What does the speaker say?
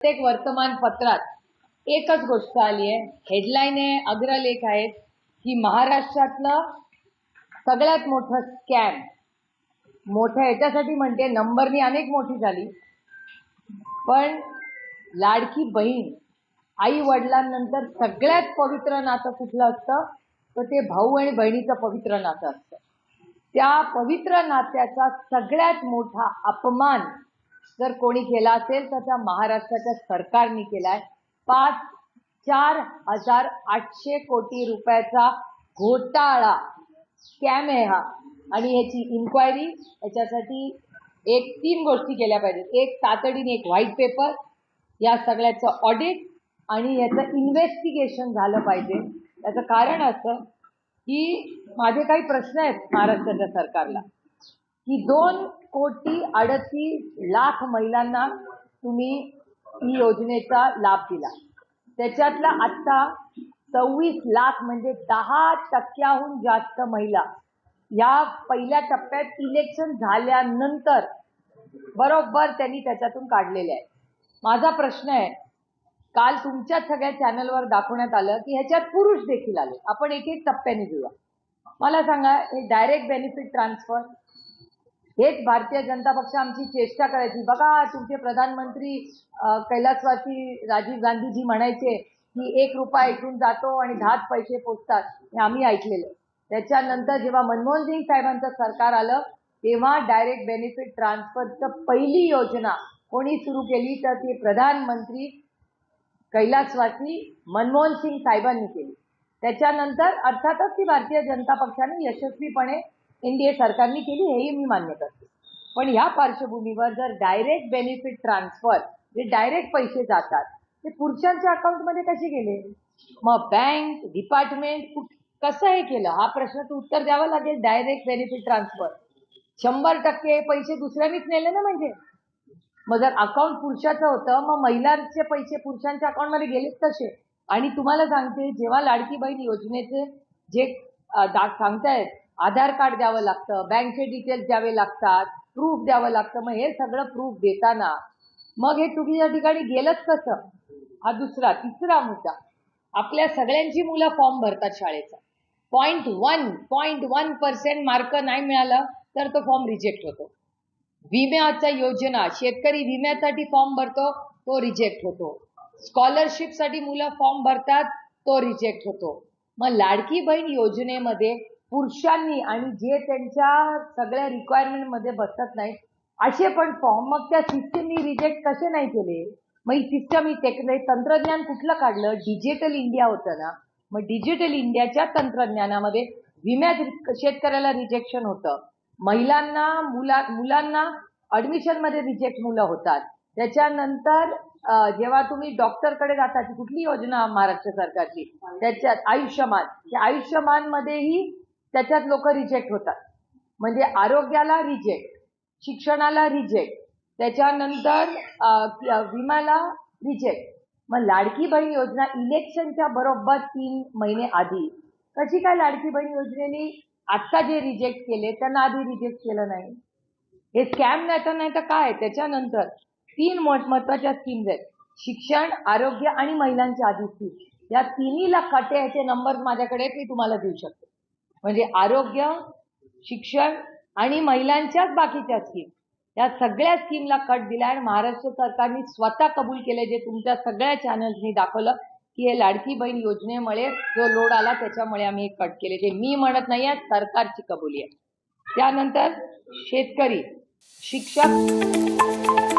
प्रत्येक वर्तमानपत्रात एकच गोष्ट आली आहे. हेडलाईन आहे अग्रलेख आहेत. की महाराष्ट्रातलं सगळ्यात मोठं स्कॅम मोठं याच्यासाठी म्हणते नंबरनी अनेक मोठी झाली. पण लाडकी बहीण आई वडिलांनंतर सगळ्यात पवित्र नातं कुठलं असतं? तर ते भाऊ आणि बहिणीचं पवित्र नातं असतं. त्या पवित्र नात्याचा सगळ्यात मोठा अपमान जर कोणी केला असेल तर त्या महाराष्ट्राच्या सरकारने केलाय. पाच चार हजार आठशे कोटी रुपयाचा घोटाळा स्कॅम आहे हा. आणि ह्याची इन्क्वायरी याच्यासाठी एक तीन गोष्टी केल्या पाहिजेत. एक तातडीने एक व्हाईट पेपर या सगळ्याचं ऑडिट आणि याचं इन्व्हेस्टिगेशन झालं पाहिजे. त्याचं कारण असं की माझे काही प्रश्न आहेत महाराष्ट्राच्या सरकारला. की दोन कोटी अडतीस लाख महिलांना तुम्ही ही योजनेचा लाभ दिला. त्याच्यातला आत्ता सव्वीस लाख म्हणजे दहा टक्क्याहून जास्त महिला या पहिल्या टप्प्यात इलेक्शन झाल्यानंतर बरोबर त्यांनी त्याच्यातून काढलेले आहे माझा प्रश्न आहे काल तुमच्याच सगळ्या चॅनलवर दाखवण्यात आलं की ह्याच्यात पुरुष देखील आले. आपण एक एक टप्प्याने घेऊया मला सांगा हे डायरेक्ट बेनिफिट ट्रान्सफर हेच भारतीय जनता पक्ष आमची चेष्टा करायची. बघा तुमचे प्रधानमंत्री कैलासवासी राजीव गांधीजी म्हणायचे की एक रुपया इथून जातो आणि दहाच पैसे पोचतात. हे आम्ही ऐकलेलं त्याच्यानंतर जेव्हा मनमोहन सिंग साहेबांचं सरकार आलं तेव्हा डायरेक्ट बेनिफिट ट्रान्सफरचं पहिली योजना कोणी सुरू केली तर ती प्रधानमंत्री कैलासवासी मनमोहन सिंग साहेबांनी केली. त्याच्यानंतर अर्थातच ती भारतीय जनता पक्षाने यशस्वीपणे एनडीए सरकारने केली हेही मी मान्य करते. पण ह्या पार्श्वभूमीवर जर डायरेक्ट बेनिफिट ट्रान्सफर जे डायरेक्ट पैसे जातात ते पुरुषांच्या अकाउंटमध्ये कसे गेले? मग बँक डिपार्टमेंट कसं हे केलं? हा प्रश्न तू उत्तर द्यावं लागेल डायरेक्ट बेनिफिट ट्रान्सफर शंभर टक्के पैसे दुसऱ्यांनीच नेले ना म्हणजे? मग जर अकाउंट पुरुषाचं होतं मग महिलांचे पैसे पुरुषांच्या अकाउंटमध्ये गेलेच कसे? आणि तुम्हाला सांगते जेव्हा लाडकी बहीण योजनेचे जे अ, सांगतायत आधार कार्ड द्यावं लागतं बँकचे डिटेल्स द्यावे लागतात प्रूफ द्यावं लागतं. मग हे सगळं प्रूफ देताना मग हे चुकीच्या ठिकाणी गेलंच कसं? हा दुसरा तिसरा मुद्दा. आपल्या सगळ्यांची मुलं फॉर्म भरतात शाळेचा. Point one point one percent mark नाही मिळालं तर तो फॉर्म रिजेक्ट होतो. विम्याचा योजना शेतकरी विम्यासाठी फॉर्म भरतो तो रिजेक्ट होतो. स्कॉलरशिपसाठी मुलं फॉर्म भरतात तो रिजेक्ट होतो. मग लाडकी बहीण योजनेमध्ये पुरुषांनी आणि जे त्यांच्या सगळ्या रिक्वायरमेंटमध्ये बसत नाहीत असे पण फॉर्म मग त्या सिस्टीमनी रिजेक्ट कसे नाही केले? मग ही सिस्टम ही टेक्न म्हणजे तंत्रज्ञान कुठलं काढलं? डिजिटल इंडिया होतं ना. मग डिजिटल इंडियाच्या तंत्रज्ञानामध्ये विम्यात शेतकऱ्याला रिजेक्शन होतं. महिलांना मुला मुलांना ॲडमिशनमध्ये रिजेक्ट मुलं होतात. त्याच्यानंतर जेव्हा तुम्ही डॉक्टरकडे जाता ती कुठली योजना महाराष्ट्र सरकारची? त्याच्यात आयुष्यमान. त्या आयुष्यमानमध्येही त्याच्यात लोक रिजेक्ट होतात. म्हणजे आरोग्याला रिजेक्ट शिक्षणाला रिजेक्ट त्याच्यानंतर विम्याला रिजेक्ट मग लाडकी बहीण योजना इलेक्शनच्या बरोबर तीन महिने आधी. कशी काय लाडकी बहीण योजनेने आत्ता जे रिजेक्ट केले त्यांना आधी रिजेक्ट केलं नाही? हे स्कॅम नाही तर नाही तर काय? त्याच्यानंतर तीन महत्त्वाच्या स्कीम्स आहेत. शिक्षण आरोग्य आणि महिलांच्या आधी स्कीम या तिन्हीला कटे ह्याचे नंबर माझ्याकडे मी तुम्हाला देऊ शकते. म्हणजे आरोग्य शिक्षण आणि महिलांच्याच बाकीच्या स्कीम या सगळ्या स्कीमला कट दिला आणि महाराष्ट्र सरकारने स्वतः कबूल केले जे तुमच्या सगळ्या चॅनल्सनी दाखवलं की हे लाडकी बहीण योजनेमुळे जो लोड आला त्याच्यामुळे आम्ही हे कट केले. जे मी म्हणत नाही आहे सरकारची कबुली आहे. त्यानंतर शेतकरी शिक्षक.